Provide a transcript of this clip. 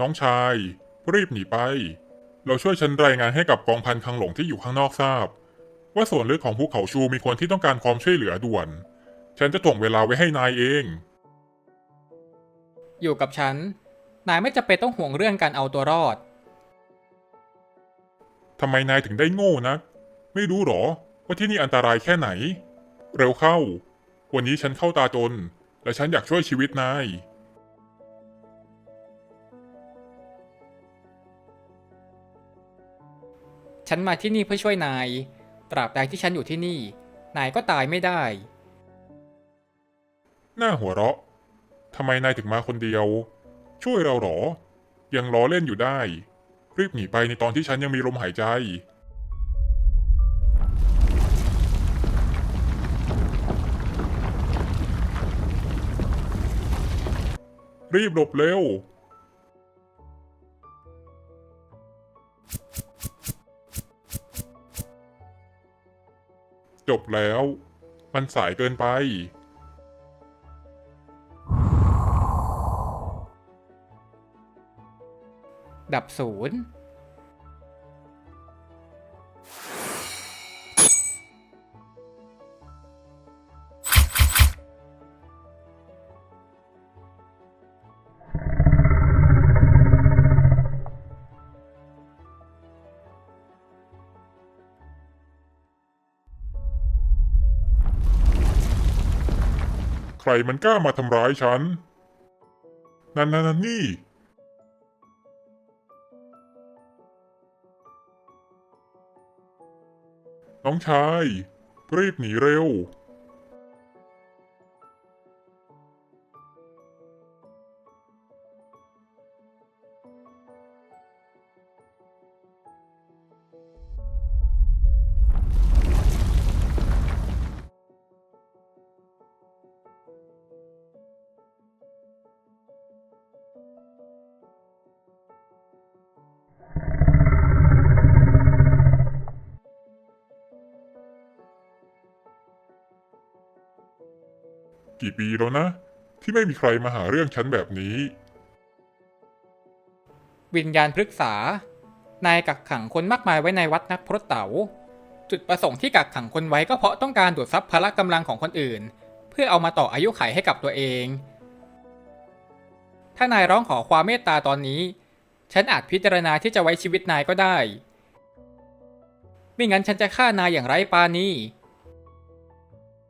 น้องชาย รีบหนีไป เราช่วยฉันรายงานให้กับกองพันคังหลงที่อยู่ข้างนอกทราบ ว่าส่วนลึกของภูเขาชูมีคนที่ต้องการความช่วยเหลือด่วน ฉันจะถ่วงเวลาไว้ให้นายเอง อยู่กับฉัน นายไม่จำเป็นต้องห่วงเรื่องการเอาตัวรอด ทำไมนายถึงได้โง่นัก ไม่รู้หรอ ว่าที่นี่อันตรายแค่ไหน เร็วเข้า วันนี้ฉันเข้าตาจน และฉันอยากช่วยชีวิตนาย ฉันมาที่นี่เพื่อช่วยนาย ตราบใดที่ฉันอยู่ที่นี่ นายก็ตายไม่ได้ หน้าหัวเราะทำไมนายถึงมาคนเดียว ช่วยเราหรอ ยังล้อเล่นอยู่ได้ รีบหนีไปในตอนที่ฉันยังมีลมหายใจ รีบหลบเร็ว จบแล้ว มันสายเกินไป ดับศูนย์ ใครมันกล้ามาทำร้ายฉัน นั่นนั่นนั่นนี่ น้องชาย รีบหนีเร็ว กี่ปีแล้วนะ ที่ไม่มีใครมาหาเรื่องฉันแบบนี้ วิญญาณพฤกษานายกักขังคนมากมายไว้ในวัดนักพรตเต๋า จุดประสงค์ที่กักขังคนไว้ก็เพราะต้องการดูดซับพละกำลังของคนอื่น เพื่อเอามาต่ออายุขัยให้กับตัวเอง ถ้านายร้องขอความเมตตาตอนนี้ ฉันอาจพิจารณาที่จะไว้ชีวิตนายก็ได้ ไม่งั้นฉันจะฆ่านายอย่างไร้ปาณี